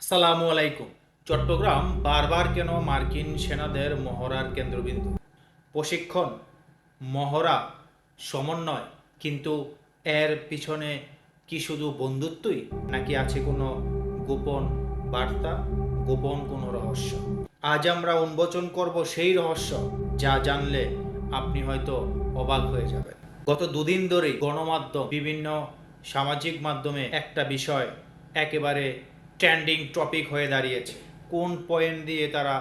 আসসালামু আলাইকুম। চট্টগ্রাম বারবার কেন মার্কিন সেনাদের মহড়ার কেন্দ্রবিন্দু? প্রশিক্ষণ, মহড়া, সমন্বয়, কিন্তু এর পিছনে কি শুধু বন্ধুত্বই, নাকি আছে কোনো গোপন বার্তা, গোপন কোনো রহস্য? আজ আমরা উন্মোচন করব সেই রহস্য, যা জানলে আপনি হয়তো অবাক হয়ে যাবেন। গত দুদিন ধরেই গণমাধ্যম, বিভিন্ন সামাজিক মাধ্যমে একটা বিষয় একেবারে ট্রেন্ডিং টপিক হয়ে দাঁড়িয়েছে। কোন পয়েন্ট দিয়ে তারা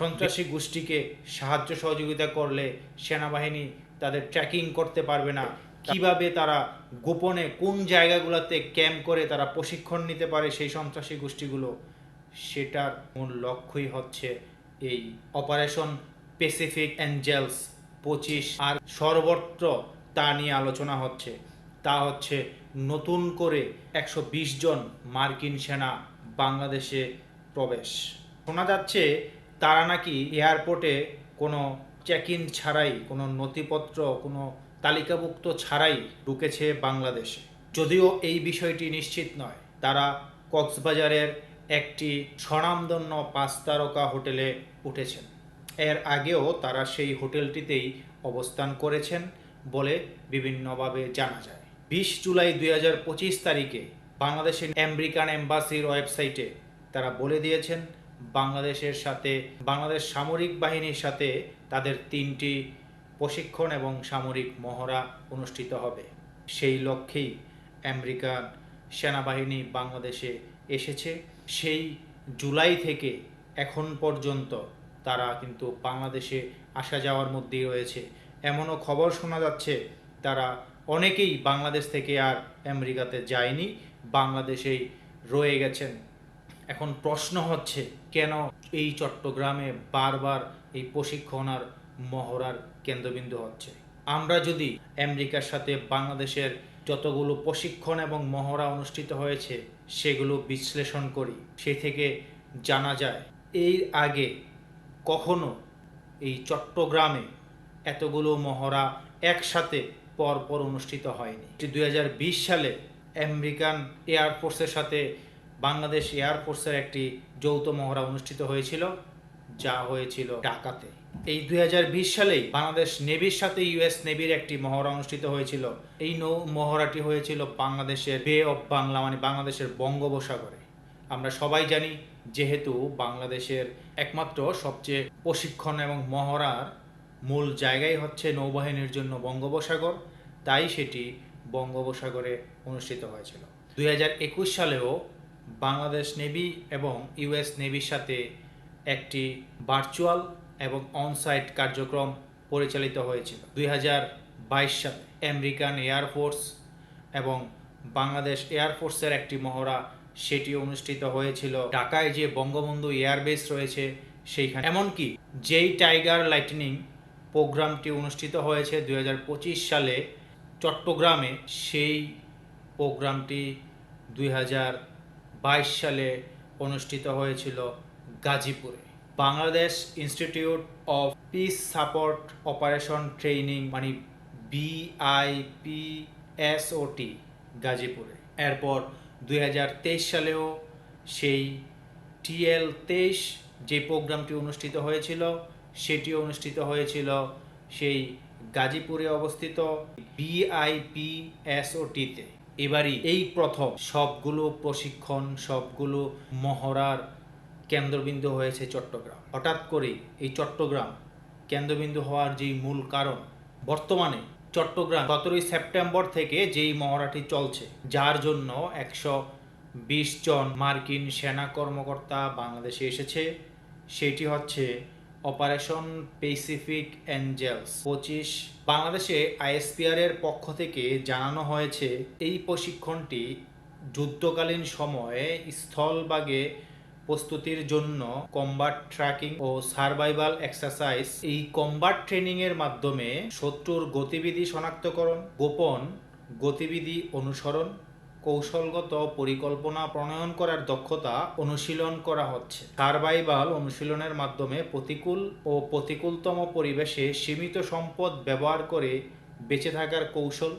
সন্ত্রাসী গোষ্ঠীকে সাহায্য সহযোগিতা করলে সেনাবাহিনী তাদের ট্র্যাকিং করতে পারবে না? কীভাবে তারা গোপনে কোন জায়গাগুলোতে ক্যাম্প করে তারা প্রশিক্ষণ নিতে পারে সেই সন্ত্রাসী গোষ্ঠীগুলো? সেটার মূল লক্ষ্যই হচ্ছে এই অপারেশন প্যাসিফিক অ্যাঞ্জেলস পঁচিশ আর সর্বত্র তা নিয়ে আলোচনা হচ্ছে। তা হচ্ছে নতুন করে একশো বিশ জন মার্কিন সেনা বাংলাদেশে প্রবেশ। শোনা যাচ্ছে তারা নাকি এয়ারপোর্টে কোনো চেক ইন ছাড়াই, কোনো নথিপত্র, কোনো তালিকাভুক্ত ছাড়াই ঢুকেছে বাংলাদেশে। যদিও এই বিষয়টি নিশ্চিত নয়, তারা কক্সবাজারের একটি স্বনামধন্য পাঁচ তারকা হোটেলে উঠেছেন। এর আগেও তারা সেই হোটেলটিতেই অবস্থান করেছেন বলে বিভিন্নভাবে জানা যায়। বিশ জুলাই দুই হাজার পঁচিশ তারিখে বাংলাদেশের আমেরিকান এম্বাসির ওয়েবসাইটে তারা বলে দিয়েছেন, বাংলাদেশের সাথে, বাংলাদেশ সামরিক বাহিনীর সাথে তাদের তিনটি প্রশিক্ষণ এবং সামরিক মহড়া অনুষ্ঠিত হবে। সেই লক্ষ্যেই আমেরিকান সেনাবাহিনী বাংলাদেশে এসেছে। সেই জুলাই থেকে এখন পর্যন্ত তারা কিন্তু বাংলাদেশে আসা যাওয়ার মধ্যেই রয়েছে। এমনও খবর শোনা যাচ্ছে, তারা অনেকেই বাংলাদেশ থেকে আর আমেরিকাতে যায়নি, বাংলাদেশেই রয়ে গেছেন। এখন প্রশ্ন হচ্ছে, কেন এই চট্টগ্রামে বারবার এই প্রশিক্ষণ আর মহড়ার কেন্দ্রবিন্দু হচ্ছে? আমরা যদি আমেরিকার সাথে বাংলাদেশের যতগুলো প্রশিক্ষণ এবং মহড়া অনুষ্ঠিত হয়েছে, সেগুলো বিশ্লেষণ করি। সে থেকে জানা যায়, এর আগে কখনো এই চট্টগ্রামে এতগুলো মহড়া একসাথে পরপর অনুষ্ঠিত হয়নি। দুই সালে আমেরিকান এয়ারফোর্সের সাথে বাংলাদেশ এয়ারফোর্সের একটি যৌথ মহড়া অনুষ্ঠিত হয়েছিল, যা হয়েছিল ঢাকাতে। এই দুই সালেই বাংলাদেশ নেভির সাথে ইউএস নেভির একটি মহড়া অনুষ্ঠিত হয়েছিল। এই নৌ মহড়াটি হয়েছিল বাংলাদেশের বে অফ বাংলা মানে বাংলাদেশের বঙ্গোপসাগরে। আমরা সবাই জানি, যেহেতু বাংলাদেশের একমাত্র সবচেয়ে প্রশিক্ষণ এবং মহড়ার মূল জায়গাই হচ্ছে নৌবাহিনীর জন্য বঙ্গোপসাগর। তাই সেটি বঙ্গোপসাগরে অনুষ্ঠিত হয়েছিল। দুই হাজার একুশ সালেও বাংলাদেশ নেভি এবং ইউএস নেভির সাথে একটি ভার্চুয়াল এবং অনসাইট কার্যক্রম পরিচালিত হয়েছিল। দুই হাজার বাইশ সালে আমেরিকান এয়ারফোর্স এবং বাংলাদেশ এয়ারফোর্সের একটি মহড়া সেটি অনুষ্ঠিত হয়েছিল। ঢাকায় যে বঙ্গবন্ধু এয়ারবেস রয়েছে সেইখানে। এমনকি যেই টাইগার লাইটনিং প্রোগ্রামটি অনুষ্ঠিত হয়েছে দু হাজার পঁচিশ সালে। চট্টগ্রামে সেই প্রোগ্রামটি দুই হাজার বাইশ সালে অনুষ্ঠিত হয়েছিল গাজীপুরে। Bangladesh institute of peace support operation training মানে বিআইপিএসওটি গাজীপুরে। এরপর দুই হাজার তেইশ সালেও সেই টিএল তেইশ যে প্রোগ্রামটি অনুষ্ঠিত হয়েছিল সেটি অনুষ্ঠিত হয়েছিল সেই গাজীপুরে অবস্থিত বিআইপিএসওটিতে এবারই এই প্রথম সবগুলো প্রশিক্ষণ, সবগুলো মহড়ার কেন্দ্রবিন্দু হয়েছে চট্টগ্রাম। হঠাৎ করে এই চট্টগ্রাম কেন্দ্রবিন্দু হওয়ার যেই মূল কারণ, বর্তমানে চট্টগ্রাম সতেরোই সেপ্টেম্বর থেকে যেই মহড়াটি চলছে, যার জন্য একশো বিশ জন মার্কিন সেনা কর্মকর্তা বাংলাদেশে এসেছে। সেটি হচ্ছে অপারেশন প্যাসিফিক অ্যাঞ্জেলস পঁচিশ, বাংলাদেশে আইএসপিআর এর পক্ষ থেকে জানানো হয়েছে, এই প্রশিক্ষণটি যুদ্ধকালীন সময়ে স্থলভাগে প্রস্তুতির জন্য কম্বাট ট্র্যাকিং ও সার্ভাইভাল এক্সারসাইজ এই কম্বাট ট্রেনিং এর মাধ্যমে শত্রুর গতিবিধি শনাক্তকরণ, গোপন গতিবিধি অনুসরণ কৌশলগত পরিকল্পনা প্রণয়ন করার দক্ষতা অনুশীলন করা হচ্ছে। সার্ভাইভাল অনুশীলনের মাধ্যমে প্রতিকূল ও প্রতিকূলতম পরিবেশে সীমিত সম্পদ ব্যবহার করে বেঁচে থাকার কৌশল,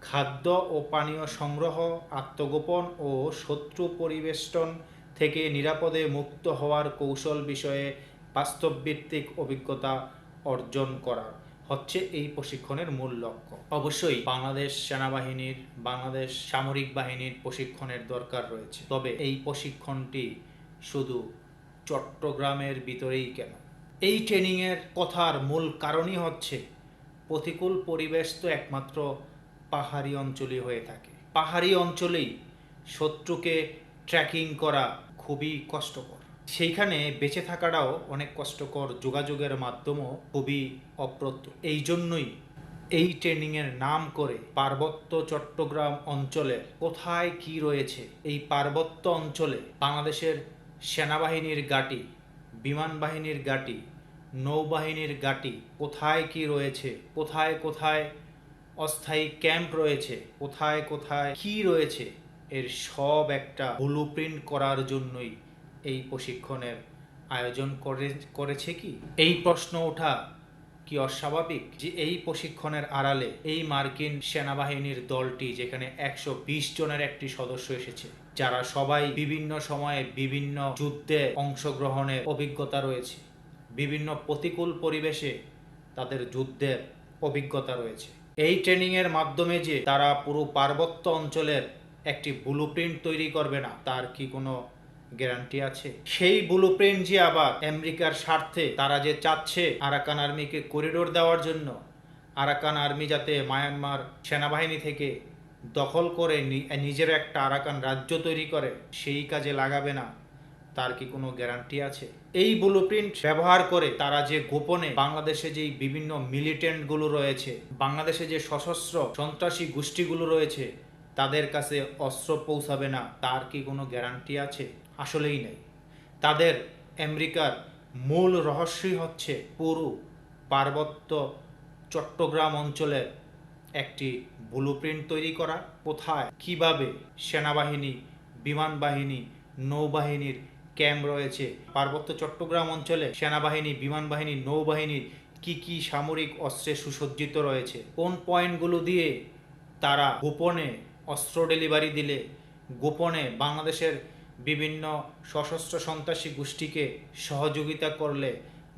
খাদ্য ও পানীয় সংগ্রহ, আত্মগোপন ও শত্রু পরিবেষ্টন থেকে নিরাপদে মুক্ত হওয়ার কৌশল বিষয়ে বাস্তবভিত্তিক অভিজ্ঞতা অর্জন করা। হচ্ছে এই প্রশিক্ষণের মূল লক্ষ্য। অবশ্যই বাংলাদেশ সেনাবাহিনীর, বাংলাদেশ সামরিক বাহিনীর প্রশিক্ষণের দরকার রয়েছে। তবে এই প্রশিক্ষণটি শুধু চট্টগ্রামের ভিতরেই কেন? এই ট্রেনিংয়ের কথার মূল কারণই হচ্ছে, প্রতিকূল পরিবেশ তো একমাত্র পাহাড়ি অঞ্চলই হয়ে থাকে। পাহাড়ি অঞ্চলেই শত্রুকে ট্র্যাকিং করা খুবই কষ্টকর। সেইখানে বেঁচে থাকাটাও অনেক কষ্টকর যোগাযোগের মাধ্যমও খুবই অপ্রতুল এই জন্যই এই ট্রেনিংয়ের নাম করে পার্বত্য চট্টগ্রাম অঞ্চলে কোথায় কি রয়েছে, এই পার্বত্য অঞ্চলে বাংলাদেশের সেনাবাহিনীর গাটি বিমান বাহিনীর গাটি নৌবাহিনীর গাটি কোথায় কি রয়েছে, কোথায় কোথায় অস্থায়ী ক্যাম্প রয়েছে, কোথায় কোথায় কি রয়েছে, এর সব একটা ব্লু প্রিন্ট করার জন্যই এই প্রশিক্ষণের আয়োজন করে, করেছে কি? এই প্রশ্ন ওঠা কি অস্বাভাবিক? যে এই প্রশিক্ষণের আড়ালে এই মার্কিন সেনাবাহিনীর দলটি, যেখানে একশো বিশ জনের একটি সদস্য এসেছে, যারা সবাই বিভিন্ন সময়ে বিভিন্ন যুদ্ধে অংশগ্রহণের অভিজ্ঞতা রয়েছে, বিভিন্ন প্রতিকূল পরিবেশে তাদের যুদ্ধের অভিজ্ঞতা রয়েছে। এই ট্রেনিংয়ের মাধ্যমে যে তারা পুরো পার্বত্য অঞ্চলের একটি ব্লু তৈরি করবে না, তার কি কোনো গ্যারান্টি আছে। সেই ব্লু প্রিন্ট যে আবার আমেরিকার স্বার্থে তারা যে চাচ্ছে আরাকান আর্মিকে করিডোর দেওয়ার জন্য, আরাকান আর্মি যাতে মায়ানমার সেনাবাহিনী থেকে দখল করে নিজের একটা আরাকান রাজ্য তৈরি করে, সেই কাজে লাগাবে না, তার কি কোনো গ্যারান্টি আছে? এই ব্লু প্রিন্ট ব্যবহার করে তারা যে গোপনে বাংলাদেশে যে বিভিন্ন মিলিটেন্টগুলো রয়েছে, বাংলাদেশে যে সশস্ত্র সন্ত্রাসী গোষ্ঠীগুলো রয়েছে, তাদের কাছে অস্ত্র পৌঁছাবে না, তার কি কোনো গ্যারান্টি আছে? আসলেই নেই। তাদের আমেরিকার মূল রহস্যই হচ্ছে পুরো পার্বত্য চট্টগ্রাম অঞ্চলের একটি ব্লু তৈরি করা। কোথায়, কীভাবে সেনাবাহিনী বিমান বাহিনী নৌবাহিনীর ক্যাম্প রয়েছে? পার্বত্য চট্টগ্রাম অঞ্চলে সেনাবাহিনী বিমান বাহিনী নৌবাহিনীর কি কি সামরিক অস্ত্রে সুসজ্জিত রয়েছে? কোন পয়েন্টগুলো দিয়ে তারা গোপনে অস্ত্র ডেলিভারি দিলে, গোপনে বাংলাদেশের বিভিন্ন সশস্ত্র সন্ত্রাসী গোষ্ঠীকে সহযোগিতা করলে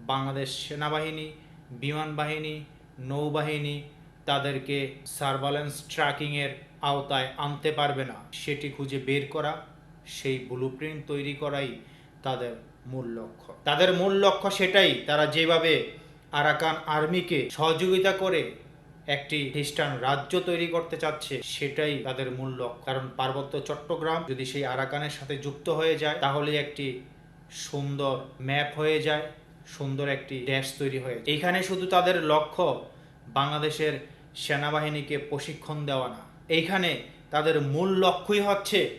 বাংলাদেশ সেনাবাহিনী, বিমান বাহিনী, নৌবাহিনী তাদেরকে সার্ভালেন্স ট্র্যাকিংয়ের আওতায় আনতে পারবে না। সেটি খুঁজে বের করা, সেই ব্লু তৈরি করাই তাদের মূল লক্ষ্য। তাদের মূল লক্ষ্য সেটাই, তারা যেভাবে আরাকান আর্মিকে সহযোগিতা করে একটি খ্রিস্টান রাজ্য তৈরি করতে চাচ্ছে, সেটাই তাদের মূল লক্ষ্য। কারণ পার্বত্য চট্টগ্রাম যদি সেই আরাকানের সাথে যুক্ত হয়ে যায় তাহলে একটি সুন্দর ম্যাপ হয়ে যায়, সুন্দর একটি দেশ তৈরি হয়ে যায়। এইখানে শুধু তাদের লক্ষ্য বাংলাদেশের সেনাবাহিনীকে প্রশিক্ষণ দেওয়া না এইখানে তাদের মূল লক্ষ্যই হচ্ছে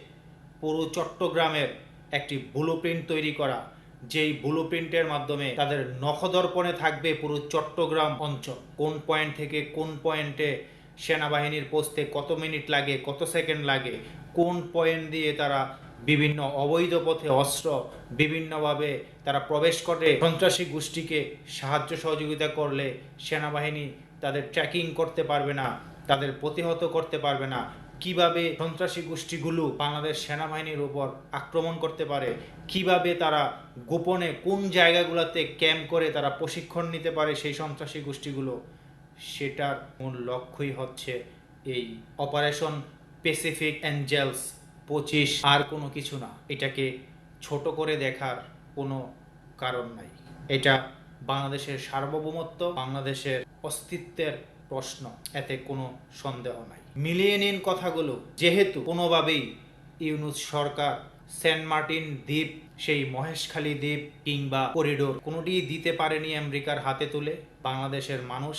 পুরো চট্টগ্রামের একটি ব্লু তৈরি করা। যেই ব্লু প্রিন্টের মাধ্যমে তাদের নখদর্পণে থাকবে পুরো চট্টগ্রাম অঞ্চল। কোন পয়েন্ট থেকে কোন পয়েন্টে সেনাবাহিনীর পৌঁছতে কত মিনিট লাগে, কত সেকেন্ড লাগে, কোন পয়েন্ট দিয়ে তারা বিভিন্ন অবৈধ পথে অস্ত্র বিভিন্নভাবে তারা প্রবেশ করে, সন্ত্রাসী গোষ্ঠীকে সাহায্য সহযোগিতা করলে সেনাবাহিনী তাদের ট্র্যাকিং করতে পারবে না, তাদের প্রতিহত করতে পারবে না কীভাবে সন্ত্রাসী গোষ্ঠীগুলো বাংলাদেশ সেনাবাহিনীর ওপর আক্রমণ করতে পারে? কীভাবে তারা গোপনে কোন জায়গাগুলোতে ক্যাম্প করে তারা প্রশিক্ষণ নিতে পারে সেই সন্ত্রাসী গোষ্ঠীগুলো? সেটার মূল লক্ষ্যই হচ্ছে এই অপারেশন প্যাসিফিক অ্যাঞ্জেলস পঁচিশ। আর কোনো কিছু না। এটাকে ছোট করে দেখার কোনো কারণ নাই। এটা বাংলাদেশের সার্বভৌমত্ব, বাংলাদেশের অস্তিত্বের প্রশ্ন, এতে কোনো সন্দেহ নাই। মিলিয়ে নিন কথাগুলো, যেহেতু কোনোভাবেই ইউনুস সরকার, সেন্ট মার্টিন দ্বীপ, সেই মহেশখালী দ্বীপ কিংবা করিডোর কোনোটিই দিতে পারেনি আমেরিকার হাতে তুলে। বাংলাদেশের মানুষ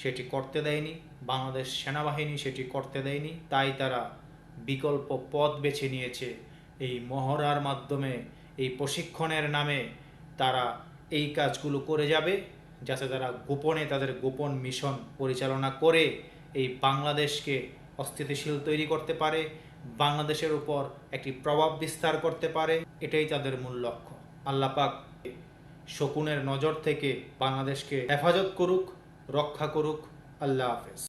সেটি করতে দেয়নি, বাংলাদেশ সেনাবাহিনী সেটি করতে দেয়নি, তাই তারা বিকল্প পথ বেছে নিয়েছে। এই মহড়ার মাধ্যমে, এই প্রশিক্ষণের নামে তারা এই কাজগুলো করে যাবে। যাতে তারা গোপনে তাদের গোপন মিশন পরিচালনা করে এই বাংলাদেশকে অস্থিতিশীল তৈরি করতে পারে, বাংলাদেশের উপর একটি প্রভাব বিস্তার করতে পারে, এটাই তাদের মূল লক্ষ্য। আল্লাহ পাক শকুনের নজর থেকে বাংলাদেশকে হেফাজত করুক, রক্ষা করুক। আল্লাহ হাফেজ।